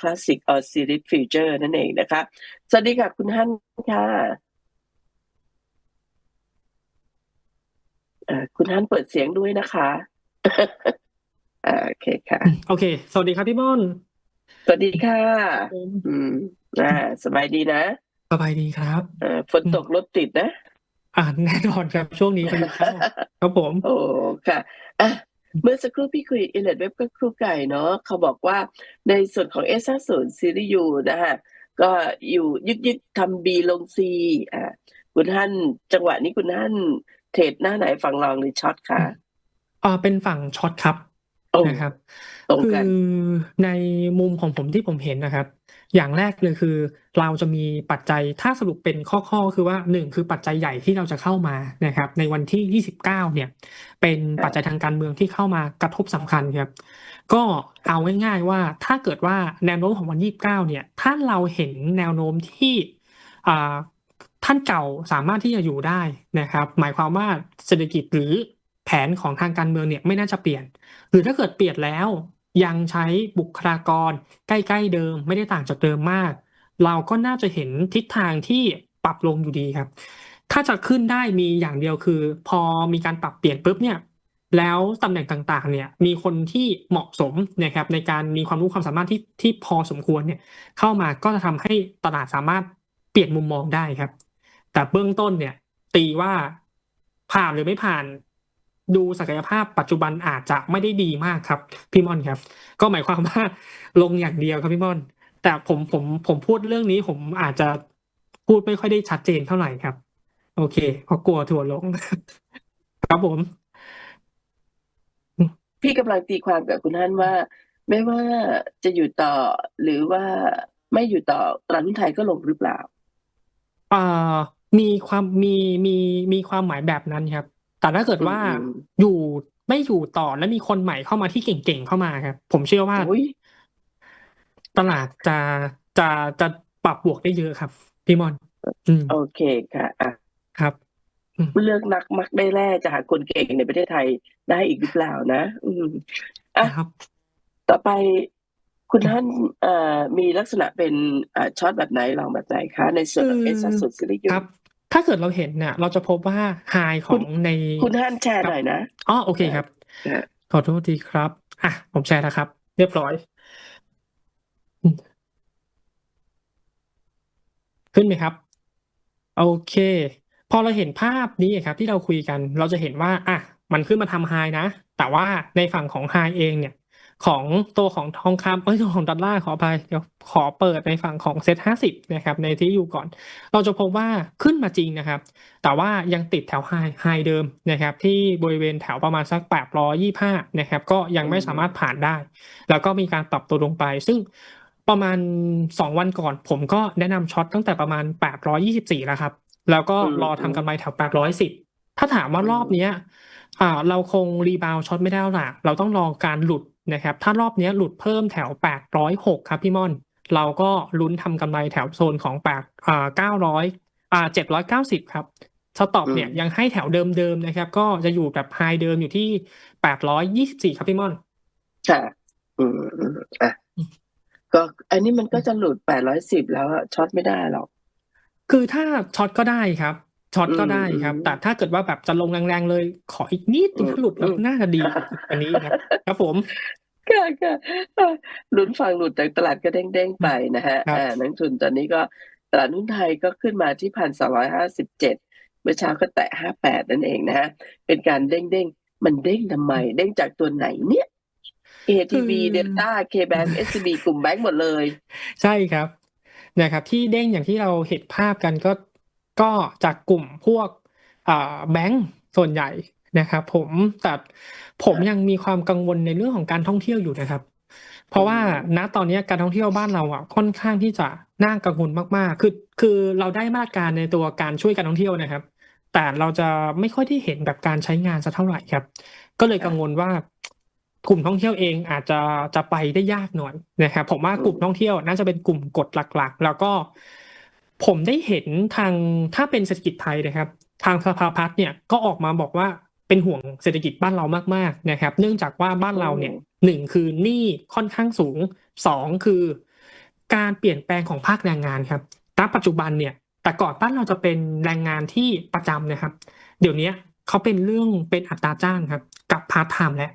Classic or Series Future นั่นเองนะคะ สวัสดีค่ะคุณฮั่นค่ะเอ่อคุณฮั่นเปิดเสียงด้วยนะคะอ่าโอเคค่ะ โอเค สวัสดีครับพี่ม่อน สวัสดีค่ะอืมอ่าสบายดีนะสบายดีครับเอ่อฝนตกรถติดนะ อ่าแน่นอนครับช่วงนี้พายุเข้าครับผม โอ้ค่ะอะ เมื่อสักครู่พี่คุยอินเทอร์เว็บกับครูไก่เนาะเขาบอกว่าในส่วนของ S 5 0ซีรีส์ยูนะฮะก็อยู่ยึกยึกทำบีลงซีอ่าคุณท่านจังหวะนี้คุณท่านเทรดหน้าไหนฝั่งลองหรือช็อตคะอ่าเป็นฝั่งช็อตครับนะครับคือในมุมของผมที่ผมเห็นนะครับ อย่างแรกเลยคือ เราจะมีปัจจัยถ้าสรุปเป็นข้อๆคือว่าหนึ่งคือปัจจัยใหญ่ที่เราจะเข้ามานะครับในวันที่ 29 เนี่ย เป็นปัจจัยทางการเมืองที่เข้ามากระทบสำคัญครับก็เอาง่ายๆว่าถ้าเกิดว่าแนวโน้มของวัน 29 เนี่ยถ้าเราเห็นแนวโน้มที่อ่าท่านเก่าสามารถที่จะอยู่ได้นะครับ หมายความว่าเศรษฐกิจหรือแผนของทางการเมืองเนี่ยไม่น่าจะเปลี่ยน หรือถ้าเกิดเปลี่ยนแล้ว ยังใช้บุคลากรใกล้ๆเดิม ไม่ได้ต่างจากเดิมมาก เราก็น่าจะเห็นทิศทางที่ปรับลงอยู่ดีครับ ถ้าจะขึ้นได้มีอย่างเดียวคือ พอมีการปรับเปลี่ยนปุ๊บเนี่ยแล้วตำแหน่งต่างๆ เนี่ย มีคนที่เหมาะสมนะครับ ในการมีความรู้ความสามารถที่ที่พอสมควรเนี่ย เข้ามาก็จะทำให้ตลาดสามารถเปลี่ยนมุมมองได้ครับ แต่เบื้องต้นเนี่ย ตีว่าผ่านหรือไม่ผ่าน ดูศักยภาพปัจจุบันอาจจะไม่ได้ดีมากครับพี่ม่อนครับ ก็หมายความว่าลงอย่างเดียวครับพี่ม่อน แต่ผมผมผมพูดเรื่องนี้ผมอาจจะพูดไม่ค่อยได้ชัดเจนเท่าไหร่ครับ โอเคเพราะกลัวถั่วลง ครับผม พี่กำลังตีความกับคุณท่านว่า ไม่ว่าจะอยู่ต่อหรือว่าไม่อยู่ต่อตลาดหุ้นไทยก็ลงหรือเปล่าอ่ามีความมีมีมีความหมายแบบนั้นครับ แต่ถ้าเกิดว่าอืมอยู่ไม่อยู่ต่อและมีคนใหม่เข้ามาที่เก่งๆเข้ามาครับ ผมเชื่อว่าอุ้ยตลาดจะจะจะปรับบวกได้เยอะครับ พี่มอนอืมโอเคค่ะอะครับเลือกนักมักได้แร่จะหาคนเก่งในประเทศไทยได้อีกหรือเปล่านะ อืมอะครับ ต่อไปคุณท่านเอ่อมีลักษณะเป็นเอ่อช็อตแบบไหนลองแบบไหนคะ ในส่วนของคือเอสสุดสิริยุครับ ถ้าเกิดเราเห็นเนี่ยเราจะพบว่าไฮของในคุณท่านแชร์หน่อยนะอ๋อโอเคครับอะขอโทษทีครับ อะ ผมแชร์แล้วครับ เรียบร้อยอืมขึ้นไหมครับ โอเค พอเราเห็นภาพนี้ครับ ที่เราคุยกัน เราจะเห็นว่า อะ มันขึ้นมาทำไฮนะ แต่ว่าในฝั่งของไฮเองเนี่ย ของตัวของทองคำเอ้ยตัวของดอลลาร์ขออภัยเดี๋ยวขอเปิดในฝั่งของเซ็ตห้าสิบนะครับในที่อยู่ก่อน เราจะพบว่าขึ้นมาจริงนะครับ แต่ว่ายังติดแถวไฮไฮเดิมนะครับ ที่บริเวณแถวประมาณสักแปดร้อยี่ห้านะครับ ก็ยังไม่สามารถผ่านได้ แล้วก็มีการปรับตัวลงไป ซึ่งประมาณสองวันก่อน ผมก็แนะนำช็อตตั้งแต่ประมาณแปดร้อยี่สิบสี่แล้วครับ แล้วก็อืมรอทำกำไรแถวแปดร้อยสิบถ้าถามว่ารอบเนี้ยอ่าเราคงรีบาวช็อตไม่ได้แล้วล่ะเราต้องรอการหลุด นะครับ ถ้ารอบเนี้ยหลุดเพิ่มแถวแปดร้อยหกครับพี่ม่อน เราก็ลุ้นทำกำไรแถวโซนของแปดอ่าเก้าร้อยอ่าเจ็ดร้อยเก้าสิบครับสต็อปเนี่ยอืมยังให้แถวเดิมๆนะครับ ก็จะอยู่แบบไฮเดิมอยู่ที่แปดร้อยยี่สิบสี่ครับพี่ม่อน ค่ะอืมอืมอะก็อันนี้มันก็จะหลุดแปดร้อยสิบแล้วอะช็อตไม่ได้หรอก คือถ้าช็อตก็ได้ครับ ช็อตก็ได้ครับอืมแต่ถ้าเกิดว่าแบบจะลงแรงๆเลย ขออีกนิดนึงอืมถ้าหลุดแล้วอืมน่าจะดีอันนี้ครับ ครับผมค่ะค่ะอะลุ้นฟังหลุดจากตลาดก็เด้งๆไปนะฮะครับอ่านักทุนตอนนี้ก็ตลาดหุ้นไทยก็ขึ้นมาที่พันสองร้อยห้าสิบเจ็ดเมื่อเช้าก็แตะห้าแปดนั่นเองนะฮะเป็นการเด้งๆ มันเด้งทำไม เด้งจากตัวไหนเนี่ย ATV คือ Delta KBank SCB กลุ่มแบงก์หมดเลย ใช่ครับนะครับที่เด้งอย่างที่เราเห็นภาพกันก็ ก็จากกลุ่มพวกอ่าแบงก์ส่วนใหญ่นะครับผมแต่ผมยังมีความกังวลในเรื่องของการท่องเที่ยวอยู่นะครับ เพราะว่าอืมณตอนนี้การท่องเที่ยวบ้านเราอะค่อนข้างที่จะน่ากังวลมากๆ คือคือเราได้มาตรการในตัวการช่วยการท่องเที่ยวนะครับ แต่เราจะไม่ค่อยได้เห็นแบบการใช้งานสักเท่าไหร่ครับ ก็เลยกังวลว่ากลุ่มท่องเที่ยวเองอาจจะจะไปได้ยากหน่อยนะครับผมว่ากลุ่มท่องเที่ยวน่าจะเป็นกลุ่มกฎหลักๆ แล้วก็ ผมได้เห็นทางถ้าเป็นเศรษฐกิจไทยนะครับ ทางสภาพัฒน์เนี่ยก็ออกมาบอกว่าเป็นห่วงเศรษฐกิจบ้านเรามากๆนะครับ เนื่องจากว่าบ้านเราเนี่ยหนึ่งคือหนี้ค่อนข้างสูงสองคือ การเปลี่ยนแปลงของภาคแรงงานครับณปัจจุบันเนี่ย แต่ก่อนบ้านเราจะเป็นแรงงานที่ประจำนะครับ เดี๋ยวนี้เขาเป็นเรื่องเป็นอัตราจ้างครับ กับพาร์ทไทม์แล้ว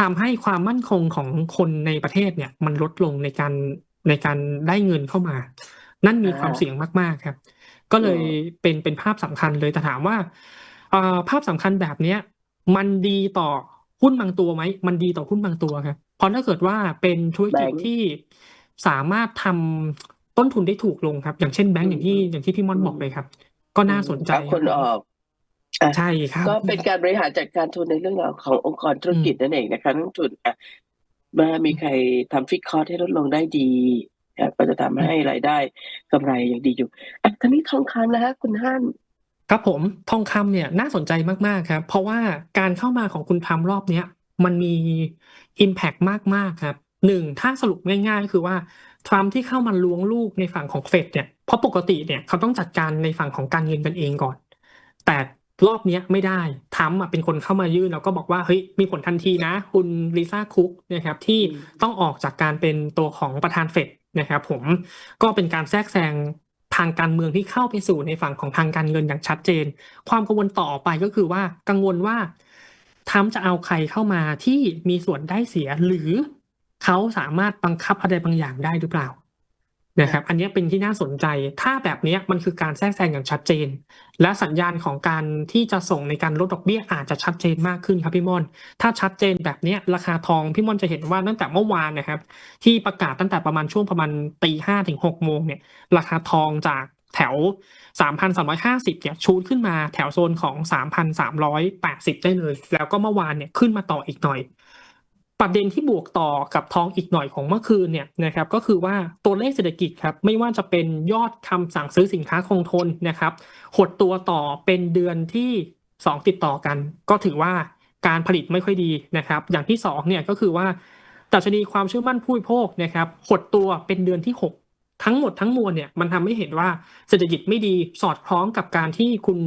ทำให้ความมั่นคงของคนในประเทศเนี่ย มันลดลงในการในการได้เงินเข้ามา นั่นมีความอ่าเสี่ยงมากๆครับ ก็เลยอืมเป็นเป็นภาพสำคัญเลยแต่ถามว่าเอ่อภาพสำคัญแบบเนี้ย มันดีต่อหุ้นบางตัวไหมมันดีต่อหุ้นบางตัวครับเพราะถ้าเกิดว่าเป็นธุรกิจแบงค์ที่สามารถทำต้นทุนได้ถูกลงครับ อย่างเช่นแบงก์อย่างที่อืมอย่างที่พี่ม่อนอืมบอกเลยครับ ก็น่าสนใจเอาคนรับออกอะใช่ครับ ก็เป็นการบริหารจัดการทุนในเรื่องราวขององค์กรธุรกิจนั่นเองนะคะนักลงทุนอะเมื่อมีใครทำฟิกคอร์ให้ลดลงได้ดีอะ ก็จะทำให้รายได้กำไรยังดีอยู่อะทีนี้ทองคำนะฮะคุณฮั่นครับผมทองคำเนี่ยน่าสนใจมากๆครับ เพราะว่าการเข้ามาของคุณทัมรอบเนี้ยมันมี Impact มากๆครับหนึ่งถ้าสรุปง่ายๆก็คือว่าทรัมป์ที่เข้ามาล้วงลูกในฝั่งของเฟดเนี่ยเพราะปกติเนี่ยเขาต้องจัดการในฝั่งของการเงินกันเองก่อน แต่รอบนี้ไม่ได้ทรัมป์เป็นคนเข้ามายื่นแล้วก็บอกว่าเฮ้ยมีผลทันทีนะ คุณลิซ่าคุกนะครับที่ต้องออกจากการเป็นตัวของประธานเฟด นะครับผมก็เป็นการแทรกแซงทางการเมืองที่เข้าไปสู่ในฝั่งของทางการเงินอย่างชัดเจน ความกังวลต่อไปก็คือว่ากังวลว่าทำจะเอาใครเข้ามาที่มีส่วนได้เสียหรือเขาสามารถบังคับอะไรบางอย่างได้หรือเปล่า นะครับอันนี้เป็นที่น่าสนใจถ้าแบบนี้มันคือการแทรกแซงอย่างชัดเจน และสัญญาณของการที่จะส่งในการลดดอกเบี้ยอาจจะชัดเจนมากขึ้นครับพี่ม่อน ถ้าชัดเจนแบบนี้ราคาทองพี่ม่อนจะเห็นว่าตั้งแต่เมื่อวานนะครับ ที่ประกาศตั้งแต่ประมาณช่วงประมาณตีห้าถึงหกโมงเนี่ยราคาทองจากแถว 3,350 เนี่ยชูดขึ้นมาแถวโซนของ 3,380 ได้เลย แล้วก็เมื่อวานเนี่ยขึ้นมาต่ออีกหน่อย ประเด็นที่บวกต่อกับทองอีกหน่อยของเมื่อคืนเนี่ยนะครับก็คือว่าตัวเลขเศรษฐกิจครับไม่ว่าจะเป็นยอดคำสั่งซื้อสินค้าคงทนนะครับหดตัวต่อเป็นเดือนที่ 2 ติดต่อกัน ก็ถือว่าการผลิตไม่ค่อยดีนะครับ อย่างที่2เนี่ยก็คือว่าดัชนีความเชื่อมั่นผู้บริโภคนะครับหดตัวเป็นเดือนที่ 6 ทั้งหมดทั้งมวลเนี่ยมันทำให้เห็นว่าเศรษฐกิจไม่ดีสอดคล้องกับการที่คุณ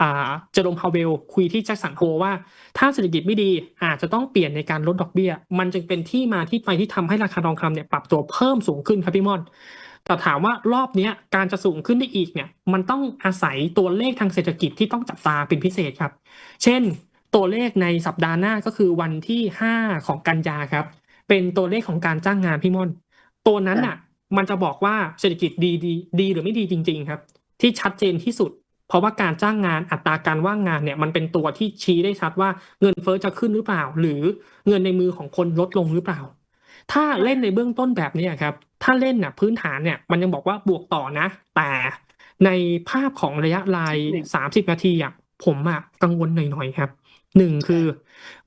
อ่าเจอร์มพาวเวลคุยที่แจ็คสันโฮว่า ถ้าเศรษฐกิจไม่ดีอาจจะต้องเปลี่ยนในการลดดอกเบี้ย มันจึงเป็นที่มาที่ไปที่ทำให้ราคาทองคำเนี่ยปรับตัวเพิ่มสูงขึ้นครับพี่ม่อนแต่ถามว่ารอบนี้การจะสูงขึ้นได้อีกเนี่ยมันต้องอาศัยตัวเลขทางเศรษฐกิจที่ต้องจับตาเป็นพิเศษครับ เช่น ตัวเลขในสัปดาห์หน้าก็คือวันที่ 5 ของกันยาครับ เป็นตัวเลขของการจ้างงานพี่ม่อนตัวนั้นอะ มันจะบอกว่าเศรษฐกิจดีดีดีหรือไม่ดีจริง ๆ ครับ ที่ชัดเจนที่สุด เพราะว่าการจ้างงานอัตราการว่างงานเนี่ยมันเป็นตัวที่ชี้ได้ชัดว่าเงินเฟ้อจะขึ้นหรือเปล่า หรือเงินในมือของคนลดลงหรือเปล่า ถ้าเล่นในเบื้องต้นแบบนี้ครับ ถ้าเล่นน่ะพื้นฐานเนี่ยมันยังบอกว่าบวกต่อนะ แต่ในภาพของระยะรายสามสิบนาทีอะผมอะกังวลหน่อยๆครับหนึ่งคือ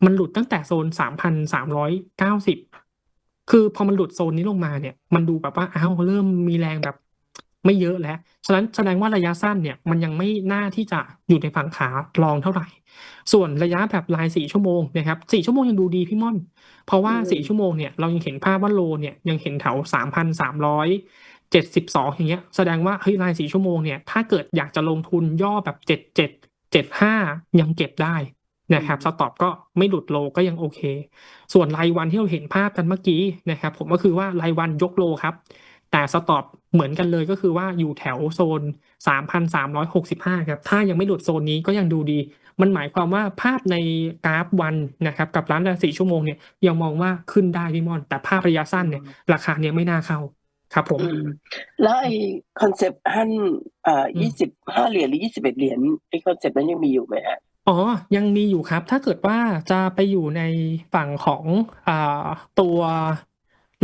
มันหลุดตั้งแต่โซนสามพันสามร้อยเก้าสิบ คือพอมันหลุดโซนนี้ลงมาเนี่ย มันดูแบบว่าอ้าวเริ่มมีแรงแบบ ไม่เยอะแล้ว ฉะนั้นแสดงว่าระยะสั้นเนี่ยมันยังไม่น่าที่จะอยู่ในฝั่งขาลองเท่าไหร่ ส่วนระยะแบบรายสี่ชั่วโมงนะครับสี่ชั่วโมงยังดูดีพี่ม่อน เพราะว่าอืมสี่ชั่วโมงเนี่ยเรายังเห็นภาพว่าโลเนี่ยยังเห็นแถวสามพันสามร้อยเจ็ดสิบสองอย่างเงี้ย แสดงว่าเฮ้ยรายสี่ชั่วโมงเนี่ยถ้าเกิดอยากจะลงทุนย่อแบบเจ็ดเจ็ดเจ็ดห้ายังเก็บได้ นะครับสต็อปก็ไม่หลุดโลก็ยังโอเค ส่วนรายวันที่เราเห็นภาพกันเมื่อกี้นะครับ ผมก็คือว่ารายวันยกโลครับ แต่สต็อปเหมือนกันเลยก็คือว่าอยู่แถวโซน 3,365 ครับ ถ้ายังไม่หลุดโซนนี้ก็ยังดูดี มันหมายความว่าภาพในกราฟวันนะครับ กับร้านละสี่ชั่วโมงเนี่ยยังมองว่าขึ้นได้พี่มอน แต่ภาพระยะสั้นเนี่ยราคาเนี่ยไม่น่าเข้าครับผมอืมแล้วไอ้คอนเซปต์ฮั่นเอ่ออืมยี่สิบห้าเหรียญหรือยี่สิบเอ็ดเหรียญไอ้คอนเซปต์นั้นยังมีอยู่ไหมฮะ อ๋อ ยังมีอยู่ครับ ถ้าเกิดว่าจะไปอยู่ในฝั่งของ อ่า ตัว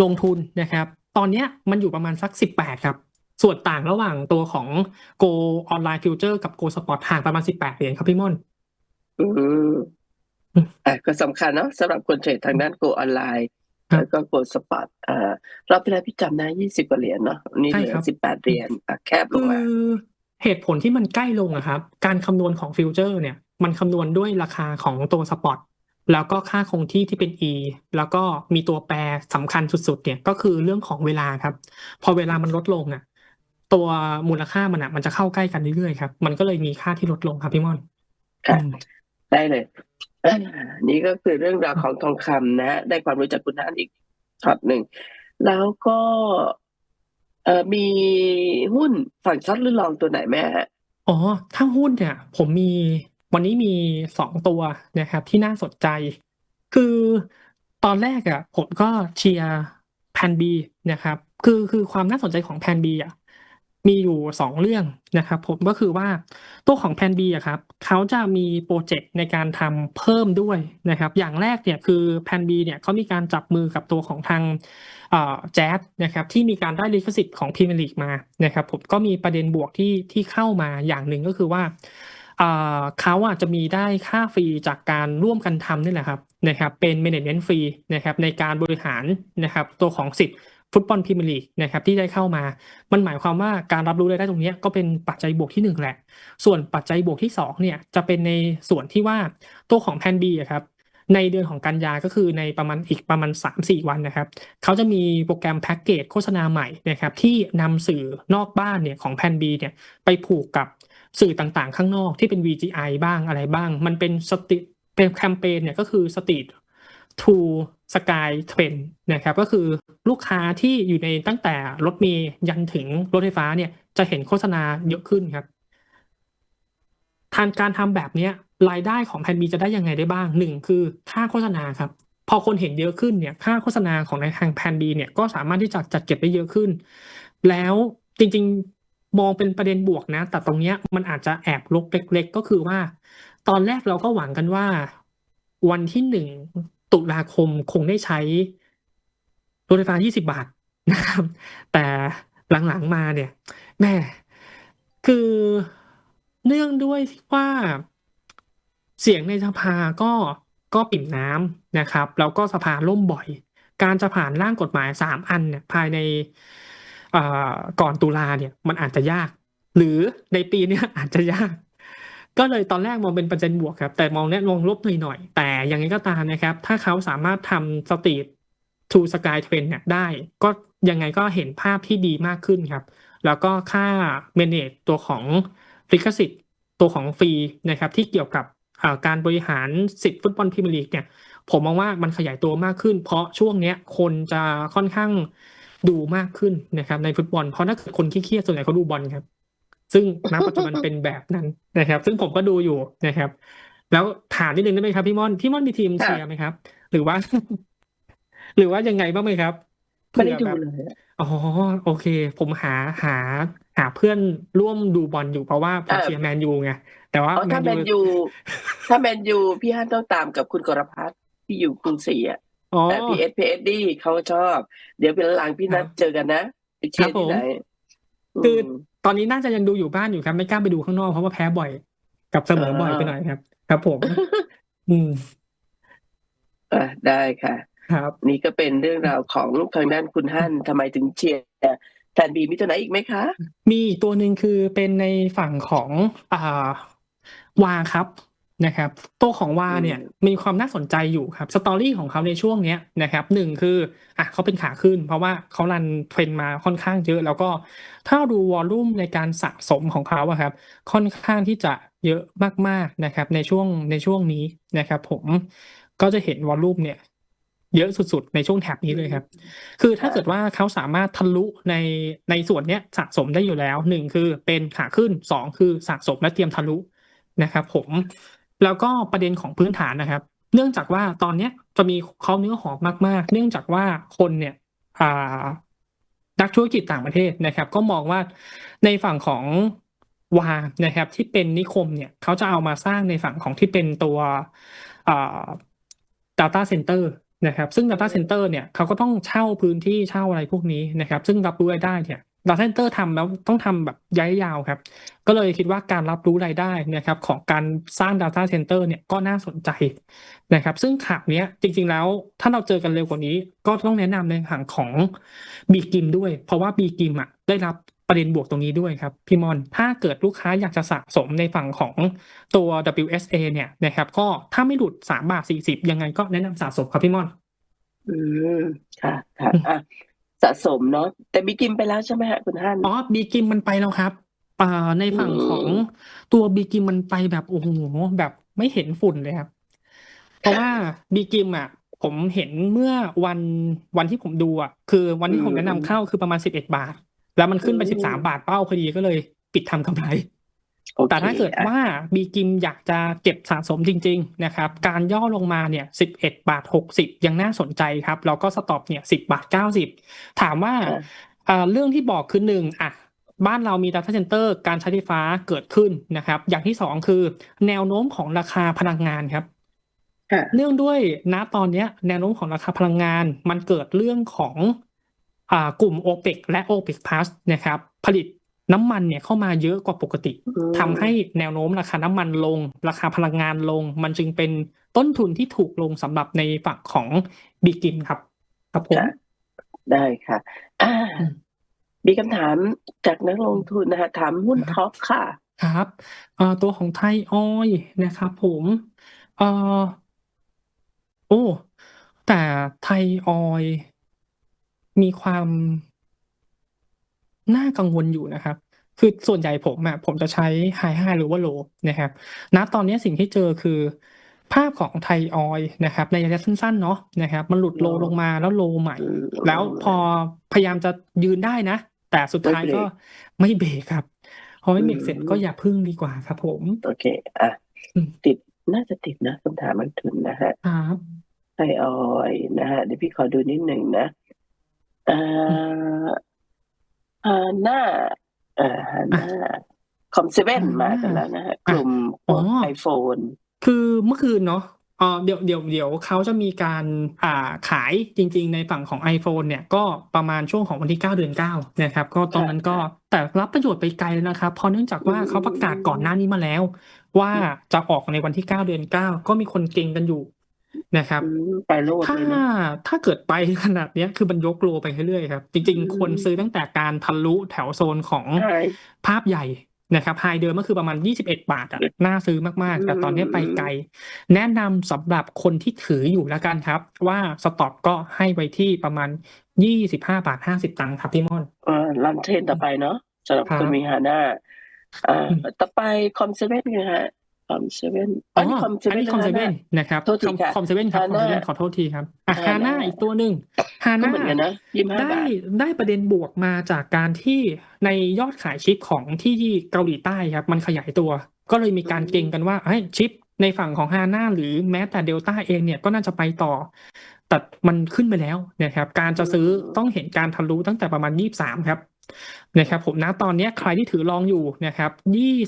ลงทุนนะครับ ตอนเนี้ยมันอยู่ประมาณสัก 18 ครับ ส่วนต่างระหว่างตัวของ Go Online Future กับ Go Spot ห่างประมาณ 18 เหรียญครับพี่ม่อน อืมอืมอะก็สำคัญเนาะสำหรับคนเทรดทางด้านโกออนไลน์ครับแล้วก็โกสปอร์ตอ่ารอบที่แล้วพี่จำได้ยี่สิบกว่าเหรียญเนาะนี่ใช่เหลืครัอบสิบแปดเหรียญอะแคบลคืงมา อเหตุผลที่มันใกล้ลงอะครับ การคำนวณของฟิวเจอร์เนี่ย มันคำนวณด้วยราคาของตัวสปอตแล้วก็ค่าคงที่ที่เป็น E แล้วก็มีตัวแปรสำคัญสุดๆเนี่ยก็คือเรื่องของเวลาครับ พอเวลามันลดลงอะตัวมูลค่ามันอะมันจะเข้าใกล้กันเรื่อยๆครับ มันก็เลยมีค่าที่ลดลงครับพี่ม่อนค่ะอืมได้เลยอ่านี่ก็คือเรื่องราวของทองคำนะฮะได้ความรู้จากคุณท่านอีกช็อตหนึ่ง แล้วก็เอ่อมีหุ้นฝั่งช็อตหรือลองตัวไหนไหมฮะอ๋อถ้าหุ้นเนี่ย ผมมี วันนี้มีสองตัวนะครับที่น่าสนใจ คือตอนแรกอะผมก็เชียร์แพนบีนะครับคือคือความน่าสนใจของแพนบีอะมีอยู่สองเรื่องนะครับผมก็คือว่าตัวของแพนบีอะครับเขาจะมีโปรเจกต์ในการทำเพิ่มด้วยนะครับอย่างแรกเนี่ยคือแพนบีเนี่ยเขามีการจับมือกับตัวของทางแจ๊สนะครับที่มีการได้ลิขสิทธิ์ของพรีเมียร์ลีกมานะครับผมก็มีประเด็นบวกที่ที่เข้ามาอย่างหนึ่งก็คือว่า อ่อเขาอาจจะมีได้ค่าฟรีจากการร่วมกันทำนี่แหละครับนะครับเป็น management ฟรีนะครับในการบริหารนะครับตัวของสิทธิ์ฟุตบอลพรีเมียร์ลีกนะครับที่ได้เข้ามา มันหมายความว่าการรับรู้รายได้ตรงนี้ก็เป็นปัจจัยบวกที่หนึ่งแหละ ส่วนปัจจัยบวกที่สองเนี่ยจะเป็นในส่วนที่ว่าตัวของแพนบีอะครับในเดือนของกันยาก็คือในประมาณอีกประมาณ 3-4 วันนะครับเขาจะมีโปรแกรมแพ็กเกจโฆษณาใหม่นะครับที่นำสื่อนอกบ้านเนี่ยของแพนบีเนี่ยไปผูกกับ สื่อต่างๆ ข้างนอกที่เป็น VGI บ้างอะไรบ้าง มันเป็นสติเป็นแคมเปญเนี่ยก็คือสต e ี to Sky Trend นะครับก็คือลูกค้าที่อยู่ในตั้งแต่รถเมล์ยันถึงรถไฟฟ้าเนี่ยจะเห็นโฆษณาเยอะขึ้นครับทางการทำแบบเนี้ยรายได้ของแพนบีจะได้ยังไงได้บ้างหนึ่งคือค่าโฆษณาครับ พอคนเห็นเยอะขึ้นเนี่ยค่าโฆษณาของในทางแพนบีเนี่ยก็สามารถที่จะจัดเก็บได้เยอะขึ้น แล้วจริงๆ มองเป็นประเด็นบวกนะ แต่ตรงเนี้ยมันอาจจะแอบลบเล็ก ๆ ก็คือว่า ตอนแรกเราก็หวังกันว่า วันที่หนึ่งตุลาคมคงได้ใช้รถไฟฟ้า 20 บาทนะครับแต่หลังๆมาเนี่ยแม่คือเนื่องด้วยที่ว่าเสียงในสภาก็ก็ปิ่มน้ำนะครับ แล้วก็สภาล่มบ่อย การจะผ่านร่างกฎหมายสามอันเนี่ยภายใน ก่อนตุลาเนี่ยมันอาจจะยาก หรือในปีนี้อาจจะยาก ก็เลยตอนแรกมองเป็นประเด็นบวกครับ แต่มองแนมองลบหน่อยๆแต่อย่างไรก็ตามนะครับ ถ้าเขาสามารถทำสตรีท to sky trend เนี่ยได้ ก็ยังไงก็เห็นภาพที่ดีมากขึ้นครับ แล้วก็ค่า manage ตัวของลิขสิทธิ์ตัวของฟรีนะครับ ที่เกี่ยวกับการบริหารสิทธิ์ฟุตบอลพรีเมียร์ลีกเนี่ยผมมองว่ามันขยายตัวมากขึ้น เพราะช่วงเนี้ยคนจะค่อนข้าง ดูมากขึ้นนะครับ ในฟุตบอลเพราะถ้าเกิดคนขี้เครียดส่วนใหญ่เขาดูบอลครับ ซึ่งณปัจจุบันเป็นแบบนั้นนะครับ ซึ่งผมก็ดูอยู่นะครับ แล้วถามนิดนึงได้ไหมครับพี่ม่อนพี่ม่อนมีทีมค่ะเชียร์ไหมครับ หรือว่า หรือว่ายังไงบ้างไหมครับไม่ได้เผื่ดูอแบบเลยอะอ๋อโอเค ผมหาหาหาเพื่อนร่วมดูบอลอยู่เพราะว่าผมอ่าเชียร์แมนยูไงแต่ว่าอ๋อแมถ้านแมยูนยูถ้าแมนยูพี่ฮันต้องตามกับคุณกรพัฒน์ที่อยู่กรุงศรีอะ อ๋อ แต่พีเอส พีเอสดีเขาชอบ เดี๋ยวเป็นหลังพี่นัดครับเจอกันนะ ไปเชียร์ครับผมที่ไหนคือม ตอนนี้น่าจะยังดูอยู่บ้านอยู่ครับ ไม่กล้าไปดูข้างนอกเพราะว่าแพ้บ่อย กับเสมอบ่อยไปหน่อยครับ ครับผม อืมอะได้ค่ะ ครับ นี่ก็เป็นเรื่องราวของทางด้านคุณฮั่นทำไมถึงเชียร์แฟนบีมีตัวไหนอีกไหมคะ มีอีกตัวหนึ่งคือเป็นในฝั่งของอ่าวาครับ นะครับ ตัวของวาเนี่ยอืมมีความน่าสนใจอยู่ครับสตอรี่ของเขาในช่วงเนี้ยนะครับหนึ่งคืออะเขาเป็นขาขึ้น เพราะว่าเขารันเทรนมาค่อนข้างเยอะ แล้วก็ถ้าดูวอลลุ่มในการสะสมของเขาอะครับค่อนข้างที่จะเยอะมากๆนะครับ ในช่วงในช่วงนี้นะครับ ผมก็จะเห็นวอลลุ่มเนี่ยเยอะสุดๆ ในช่วงแถบนี้เลยครับ คือถ้าเกิดว่าเขาสามารถทะลุในในส่วนเนี้ยสะสมได้อยู่แล้วหนึ่งคือเป็นขาขึ้นสองคือสะสมและเตรียมทะลุนะครับผม แล้วก็ประเด็นของพื้นฐานนะครับ เนื่องจากว่าตอนเนี้ยจะมีเขาเนื้อหอมมากๆ เนื่องจากว่าคนเนี่ยนักธุรกิจต่างประเทศนะครับ ก็มองว่าในฝั่งของวานะครับ ที่เป็นนิคมเนี่ยเขาจะเอามาสร้างในฝั่งของที่เป็นตัว data center นะครับ ซึ่ง data center เนี่ยเขาก็ต้องเช่าพื้นที่เช่าอะไรพวกนี้นะครับ ซึ่งรับรู้รายได้เนี่ย data center ทำแล้วต้องทำแบบระยะยาวครับ ก็เลยคิดว่าการรับรู้รายได้นะครับของการสร้าง data center เนี่ยก็น่าสนใจนะครับ ซึ่งข่าวเนี้ยจริงๆแล้วถ้าเราเจอกันเร็วกว่านี้ ก็ต้องแนะนำในฝั่งของบีกิมด้วย เพราะว่าบีกิมอะได้รับประเด็นบวกตรงนี้ด้วยครับพี่มอน ถ้าเกิดลูกค้าอยากจะสะสมในฝั่งของตัว WSA เนี่ยนะครับ ก็ถ้าไม่หลุด3บาท40 ยังไงก็แนะนำสะสมครับพี่มอน อืมค่ะค่ะอะ สะสมเนาะแต่บีกิมไปแล้วใช่ไหมฮะคุณฮั่น อ๋อบีกิมมันไปแล้วครับอ่าในฝั่งอืมของตัวบีกิมมันไปแบบโอ้โหแบบไม่เห็นฝุ่นเลยครับ เพราะว่าบีกิมอะ ผมเห็นเมื่อวันวันที่ผมดูอะ คือวันที่ผมแนะนำเข้าคือประมาณสิบเอ็ดบาท แล้วมันขึ้นไปอืสิบสามมบาทเป้าพอดีก็เลย ปิดทำกำไรโอ แต่เคถ้าเกิดอะว่าบีกิมอยากจะเก็บสะสมจริง ๆ นะครับ การย่อลงมาเนี่ยสิบเอ็ดบาทหกสิบยังน่าสนใจครับ แล้วก็สต็อปเนี่ยสิบบาทเก้าสิบถามว่าค่ะเอ่อเรื่องที่บอกคือหนึ่งอะบ้านเรามี Data Center การใช้ไฟฟ้าเกิดขึ้นนะครับ อย่างที่สองคือแนวโน้มของราคาพลังงานครับค่ะเนื่องด้วยณตอนเนี้ยแนวโน้มของราคาพลังงาน มันเกิดเรื่องของอ่ากลุ่ม OPEC และ OPEC Plus นะครับ ผลิต น้ำมันเนี่ยเข้ามาเยอะกว่าปกติอืมทำให้แนวโน้มราคาน้ำมันลง ราคาพลังงานลง มันจึงเป็นต้นทุนที่ถูกลงสำหรับในฝั่งของบีกิมครับ ครับผมค่ะได้ค่ะอ่าอืมมีคำถามจากนักลงทุนนะคะถามหุ้นครับท็อปค่ะ ครับเอ่อตัวของไทยออยล์นะครับผมเอ่อโอ้แต่ไทยออยล์มีความ น่ากังวลอยู่นะครับ คือส่วนใหญ่ผมอะผมจะใช้ไฮ h หรือว่าโลนะครับณตอนนี้สิ่งที่เจอคือ ภาพของไทยออยล์นะครับ ในระยะสั้นๆเนาะนะครับ มันหลุดโลโลลงมาแล้วโลใหม่อืมแล้วพอพยายามจะยืนได้นะ แต่สุดท้ายไม่เบรกก็ไม่เบรกครับ พอไม่เบรกอืมเสร็จก็อย่าพึ่งดีกว่าครับ ผม โอเคอะอืมติดน่าจะติดนะคำถามนักทุนนะฮะครับไทยออยล์นะฮะเดี๋ยวพี่ขอดูนิดหนึ่งนะอ่า ฮาน่าอ่าฮาน่าคอมเซเว่นฮามาน่ากันแล้วนะฮะกอะลุ่มพอ๋วอกไอโฟนคือเมื่อคืนเนาะเออเดี๋ยวเดี๋ยวเดี๋ยวเขาจะมีการอ่าขายจริง ๆ ในฝั่งของ iPhone เนี่ยก็ประมาณช่วงของวันที่ 9 เดือน 9 นะครับ ก็ตอนค่ะนั้นก็ค่ะแต่รับประโยชน์ไปไกลแล้วนะครับเพราะเนื่องจากอืว่ามเขาประกาศก่อนหน้านี้มาแล้ว ว่าจะออกในวันที่ 9 เดือน 9 ก็มีคนเก่งกันอยู่ นะครับอืมไปโลดถ้าเลยนะถ้าเกิดไปขนาดเนี้ย คือมันยกโลไปเรื่อยๆครับ จริงอืๆควรมซื้อตั้งแต่การทะลุแถวโซนของใช่ ภาพใหญ่นะครับไฮเดิมก็คือประมาณ 21 บาทอะน่าซื้อมากอืๆแต่ตอนนี้ไปมไกล แนะนำสำหรับคนที่ถืออยู่แล้วกันครับ ว่าสต็อปก็ให้ไว้ที่ประมาณ 25 บาท 50 ตังค์ครับพี่ม่อน อ่ารันเทรนต่อไปเนาะสำหรับครัคนบมีฮาน่าอ่าอืมต่อไปคอมเซเว่นไงฮะค อมเซเว่นอ๋อัอนนี้คอมเซอันเว่นนี้คอมเซเว่นนะครับโทษทีค่ะคอมเซเว่นครับคอมเซ HANA เว่นขอโทษทีครับอะฮา HANA น่าอีกตัวหนึ่งฮาก็น่าเหมือนกันนะยี่ห้าได้บาทได้ประเด็นบวกมาจากการที่ในยอดขายชิปของที่เกาหลีใต้ครับ มันขยายตัว ก็เลยมีการเก่งกันว่าเฮ้ยชิปในฝั่งของฮาน่าหรือแม้แต่เดลต้าเองเนี่ยก็น่าจะไปต่อ แต่มันขึ้นไปแล้วนะครับ การจะซื้อต้องเห็นการทะลุตั้งแต่ประมาณ 23 ครับนะครับผมนะตอนเนี้ยใครที่ถือลองอยู่นะครับ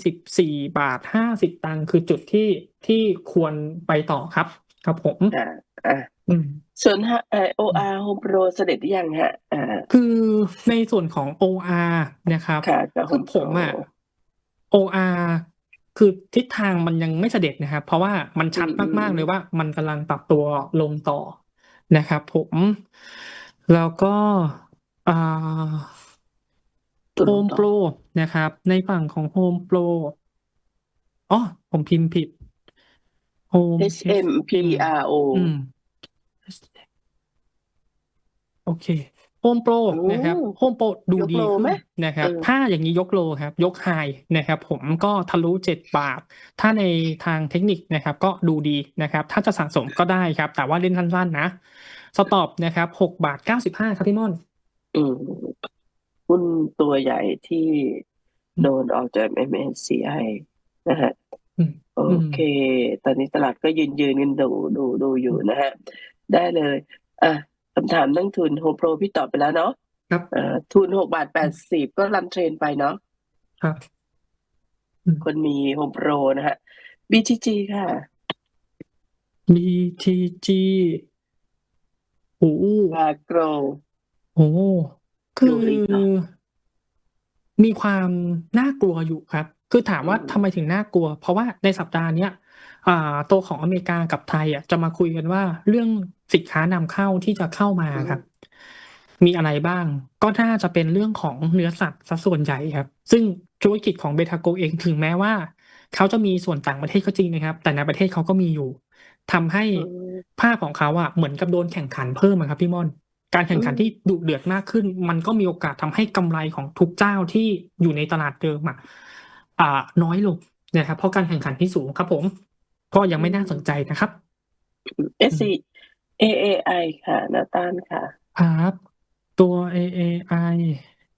24บาท50ตังค์คือจุดที่ที่ควรไปต่อครับ ครับผมอ่าอ่าอืมส่วนฮะเอ่อ OR Home Pro เสด็จหรือยังฮะอ่าคือในส่วนของ OR นะครับค่ะกับคือ Home ผม Pro อะ OR คือทิศทางมันยังไม่เสด็จนะครับ เพราะว่ามันชัดอืมมาก ๆ เลยว่ามันกำลังปรับตัวลงต่อนะครับผม แล้วก็อ่าตุน Home ต่อ Pro นะครับ ในฝั่งของ Home Pro อ๋อ ผมพิมพ์ผิด Home HMPRO อืมโอเค Home Pro โอ้นะครับ Home Pro ดูยกดีโลขึ้ไหมนนะครับเออถ้าอย่างนี้ยกโลครับ ยกไฮนะครับ ผมก็ทะลุเจ็ดบาท ถ้าในทางเทคนิคนะครับ ก็ดูดีนะครับ ถ้าจะสะสมก็ได้ครับ แต่ว่าเล่นสั้นๆนะ สต็อปนะครับหกบาทเก้าสิบห้าครับพี่ม่อนอืม หุ้นตัวใหญ่ที่อืมโดนออกจาก MSCI นะฮะอืมโอเค ตอนนี้ตลาดก็ยืนยืนกันดูดูดูอยู่นะฮะ ได้เลย อะคำถามนักทุนโฮโปรพี่ตอบไปแล้วเนาะครับอ่าทุนหกบาทแปดสิบก็รันเทรนไปเนาะครับคนมีโฮมโปรนะฮะ BTG ค่ะ BTG โอ้โหวาโกรโอ้ คือดูอีกเหรอมีความน่ากลัวอยู่ครับ คือถามว่าอืมทำไมถึงน่ากลัว เพราะว่าในสัปดาห์เนี้ย อ่า ตัวของอเมริกากับไทยอะจะมาคุยกันว่า เรื่องสินค้านำเข้าที่จะเข้ามาครับมีอะไรบ้าง ก็น่าจะเป็นเรื่องของเนื้อสัตว์ซะส่วนใหญ่ครับ ซึ่งธุรกิจของเบทาโกเอง ถึงแม้ว่า เขาจะมีส่วนต่างประเทศก็จริงนะครับ แต่ในประเทศเขาก็มีอยู่ ทำให้อืม ภาพของเขาอะเหมือนกับโดนแข่งขันเพิ่มอะครับพี่ม่อน การแข่งขันอืมที่ดุเดือดมากขึ้น มันก็มีโอกาสทำให้กำไรของทุกเจ้าที่อยู่ในตลาดเดิมอะอ่าน้อยลงนะครับเพราะการแข่งขันที่สูงครับ ผม ก็ยังไม่น่าสนใจนะครับ SC AAI ค่ะนาตานค่ะครับตัว AAI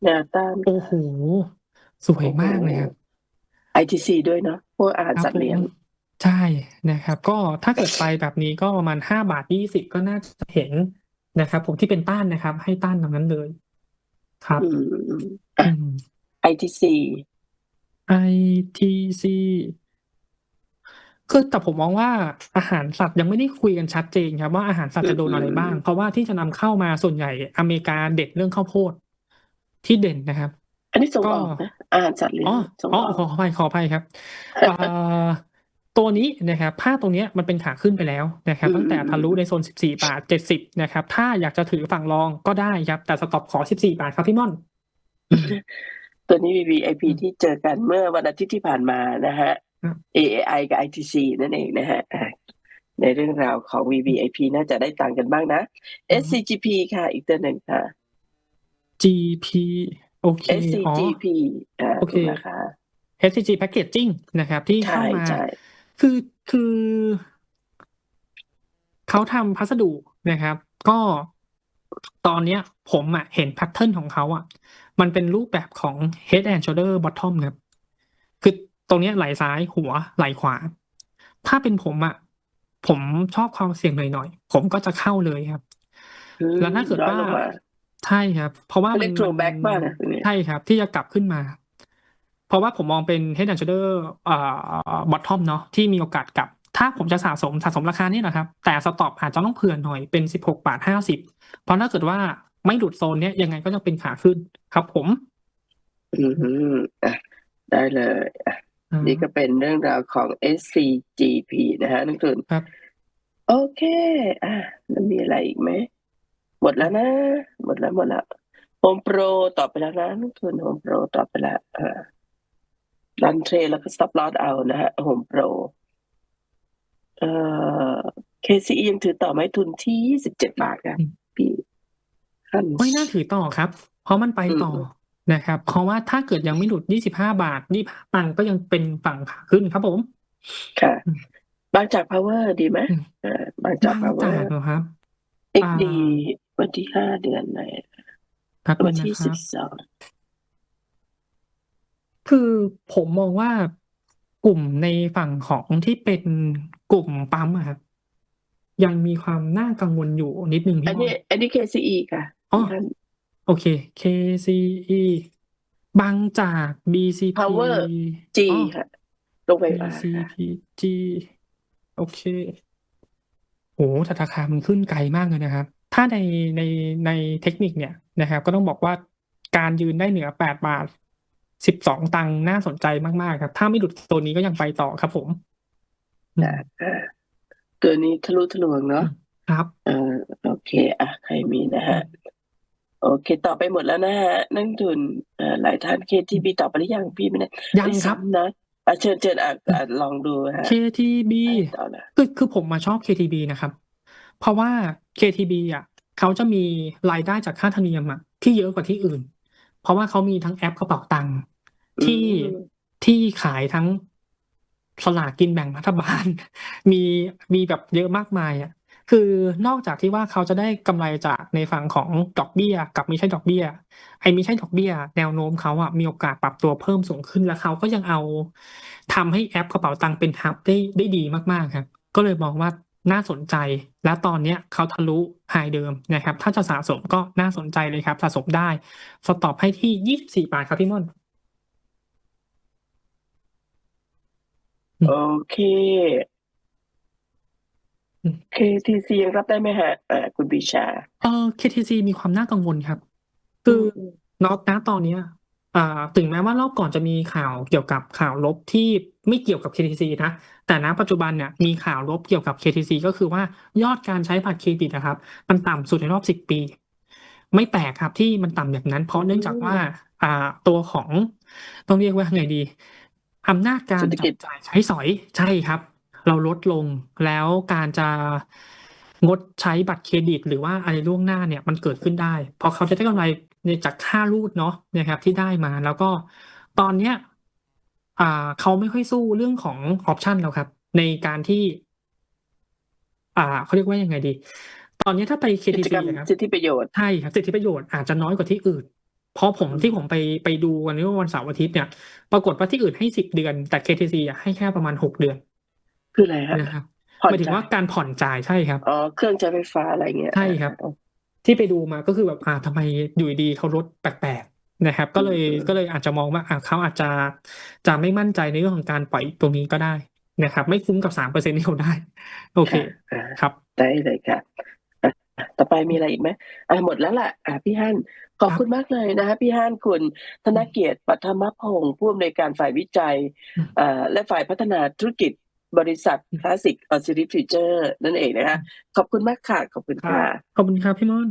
แนวต้านโอ้โหสวยมากเลยครับ ITC ด้วยเนาะพวกอาหารครับสัตว์ผเลี้ยมงใช่นะครับ ก็ถ้าเกิดไปแบบนี้ก็ประมาณห้าบาทยี่สิบก็น่าจะเห็น นะครับผมที่เป็นต้านนะครับ ให้ต้านตรงนั้นเลย ครับอืมอะอืม ITC ITC คือแต่ผมมองว่าอาหารสัตว์ยังไม่ได้คุยกันชัดเจนครับ ว่าอาหารสัตว์จะโดนอะไรบ้าง เพราะว่าที่จะนำเข้ามาส่วนใหญ่อเมริกาเด็ดเรื่องข้าวโพดที่เด่นนะครับ อันนี้ส่งก็ออกนะอาหารสัตว์เลี้ยงอ๋อส่งอ๋อออกขออภัยขออภัยครับเอ่อ ตัวนี้นะครับภาพตรงเนี้ยมันเป็นขาขึ้นไปแล้วนะครับ ตั้งแต่ทะลุในโซน 14 บาท 70 นะครับ ถ้าอยากจะถือฝั่งรองก็ได้ครับ แต่สต็อปขอ 14 บาทครับพี่ม่อนอืมตัวนี้ VVIP อืมที่เจอกันเมื่อวันอาทิตย์ที่ผ่านมานะฮะครับ AAI กับ ITC นั่นเองนะฮะอะในเรื่องราวของ VVIP น่าจะได้ตังค์กันบ้างนะ SCGP ค่ะ อีกตัวหนึ่งค่ะ GP โอเคอ๋อ SCGP อ่าโอเคถูกนะคะ SCG Packaging นะครับ ที่ใช่เข้ามาใช่ คือคือเขาทำพัสดุนะครับ ก็ตอนเนี้ย ผมอะเห็นแพทเทิร์นของเขาอะมันเป็นรูปแบบของ head and shoulder bottom ครับ คือตรงเนี้ยไหล่ซ้ายหัวไหล่ขวา ถ้าเป็นผมอะผมชอบความเสี่ยงหน่อยๆ ผมก็จะเข้าเลยครับอืมแล้วถ้าเกิดย้อนว่าลงมาใช่ครับ เพราะว่าเขามัเรียนก throwback มันบ้างนะตรงนี้ใช่ครับ ที่จะกลับขึ้นมาเพ ราะว่าผมมองเป็น head and shoulder อ่า bottom เนาะที่มีโอกาสกลับ ถ้าผมจะสะสมสะสมราคานี่แหละครับ แต่สต็อปอาจจะต้องเผื่อหน่อยเป็น 16บาท50 เพราะถ้าเกิดว่าไม่หลุดโซนเนี้ยยังไงก็จะเป็นขาขึ้นครับผม อืมอะได้เลยอะอ่านี่ก็เป็นเรื่องราวของ SCGP นะฮะนักทุนครับ โอเค อะแล้วมีอะไรอีกไหมหมดแล้วนะ หมดแล้วหมดแล้วโฮมโปรตอบไปแล้วนะนักทุนโฮมโปรตอบไปแล้วอ่า รันเทรแล้วก็ stop loss เอานะฮะโฮมโปรเอ่อ KCE ยังถือต่อไหมทุนที่ยี่สิบเจ็ดบาทครับอืมพี่ขั้นไม่น่าถือต่อครับ เพราะมันไปต่ออืมนะครับ เพราะว่าถ้าเกิดยังไม่หลุด25บาท25ตังค์ก็ยังเป็นฝั่งขาขึ้นครับผม ค่ะอืมบางจาก power ดีไหมอืมอ่าบางจากบาง power จากเหรอครับ XD วันที่ห้าเดือนไหนแป๊บนึวันงนะที่คสิรับบสอง คือผมมองว่ากลุ่มในฝั่งของที่เป็นกลุ่มปั๊มอะครับยังมีความน่ากังวลอยู่นิดนึงอัพี่นม่อนี้นอันนี้ KCE ค่ะอ๋อท่านโอเค KCE บางจาก BCP Power G อ๋อค่ะลงไฟฟ้าค่ะ BCPG โอเคโหแต่ราคามันขึ้นไกลมากเลยนะครับ ถ้าในในในเทคนิคเนี่ยนะครับ ก็ต้องบอกว่าการยืนได้เหนือ 8 บาท 12ตังค์น่าสนใจมากๆครับ ถ้าไม่หลุดตัวนี้ก็ยังไปต่อครับผมอืมอ่าอ่าตัวนี้ทะลุทะลวงเนาะครับเออโอเค อะ ใครมีนะฮะ โอเคต่อไปหมดแล้วนะฮะ นักทุนเอ่อหลายท่าน KTB ตอบไปหรือยังพี่ไม่ได้ยังไม่ครับซ้ำนะอะเชิญเชิญอะอะลองดูฮะ KTB ต่อนะคือคือผมมาชอบ KTB นะครับ เพราะว่า KTB อะเขาจะมีรายได้จากค่าธรรมเนียมอะที่เยอะกว่าที่อื่น เพราะว่าเขามีทั้งแอปกระเป๋าตังค์ที่อืมที่ขายทั้งสลากกินแบ่งรัฐบาล มีมีแบบเยอะมากมายอะคือนอกจากที่ว่าเขาจะได้กำไรจากในฝั่งของดอกเบี้ย กับไม่ใช่ดอกเบี้ยไอ้ไม่ใช่ดอกเบี้ย แนวโน้มเขาอะมีโอกาสปรับตัวเพิ่มสูงขึ้นแล้วเขาก็ยังเอาทำให้แอปกระเป๋าตังค์เป็นฮับได้ได้ดีมากๆครับก็เลยมองว่า น่าสนใจ และตอนเนี้ยเขาทะลุไฮเดิมนะครับ ถ้าจะสะสมก็น่าสนใจเลยครับสะสมได้ สต็อปให้ที่ 24 บาทครับพี่ม่อนโอเคอืม KTC ยังรับได้ไหมฮะอ่าคุณบิชา เออ KTC มีความน่ากังวลครับ คืออมน็อตนะตอนเนี้ย อ่าถึงแม้ว่ารอบก่อนจะมีข่าวเกี่ยวกับข่าวลบที่ไม่เกี่ยวกับ KTC นะ แต่ณปัจจุบันเนี่ยมีข่าวลบเกี่ยวกับ KTC ก็คือว่ายอดการใช้บัตรเครดิตนะครับ มันต่ำสุดในรอบ10ปี ไม่แปลกครับที่มันต่ำแบบนั้น เพราะเนื่องจากว่าอ่าตัวของต้องเรียกว่าไงดีอำนาจการเศรษฐจักิจบจ่ายใช้สอยใช่ครับ เราลดลงแล้วการจะงดใช้บัตรเครดิต หรือว่าอะไรล่วงหน้าเนี่ยมันเกิดขึ้นได้ เพราะเขาจะได้กำไร ในจากค่ารูดเนาะนะครับที่ได้มา แล้วก็ตอนเนี้ยอ่าเขาไม่ค่อยสู้เรื่องของออปชันแล้วครับ ในการที่ อ่าเขาเรียกว่ายังไงดี ตอนนี้ถ้าไปกิจ KTC กรรมอะครับสิทธิประโยชน์ใช่ครับสิทธิประโยชน์อาจจะน้อยกว่าที่อื่นเพราะผมอืมที่ผมไปไปดูวันนี้วันเสาร์อาทิตย์เนี่ย ปรากฏว่าที่อื่นให้สิบเดือน แต่ KTC อะให้แค่ประมาณหกเดือน คืออะไรฮะนะครับผ่อหนมายถึงจ่าว่ายการผ่อนจ่ายใช่ครับอ๋อเครื่องใช้ไฟฟ้าอะไรเงี้ยใช่ครับอ่า ที่ไปดูมาก็คือแบบอ่าทำไมอยู่ดีๆเขาลดแปลกๆนะครับ ก็เลยอืมก็เลยอาจจะมองว่าอ่าเขาอาจจะจะไม่มั่นใจในเรื่องของการปล่อยตรงนี้ก็ได้นะครับ ไม่คุ้มกับสามเปอร์เซ็นที่เขาได้ โอเคค่ะอ่าครับ ได้เลยค่ะอะต่อไปมีอะไรอีกไหมอ่าหมดแล้วล่ะ อ่าพี่ฮั่นขอบคุณมากเลยนะคะพี่ฮั่นคุณ ธนเกียรติปัทมพงศ์ผู้อำนวยการฝ่ายวิจัยอืมอ่าและฝ่ายพัฒนาธุรกิจ บริษัทคลาสสิกออซิลิฟิเจอร์นั่นเองนะคะขอบคุณมากค่ะ ขอบคุณค่ะ ขอบคุณครับพี่ม่อน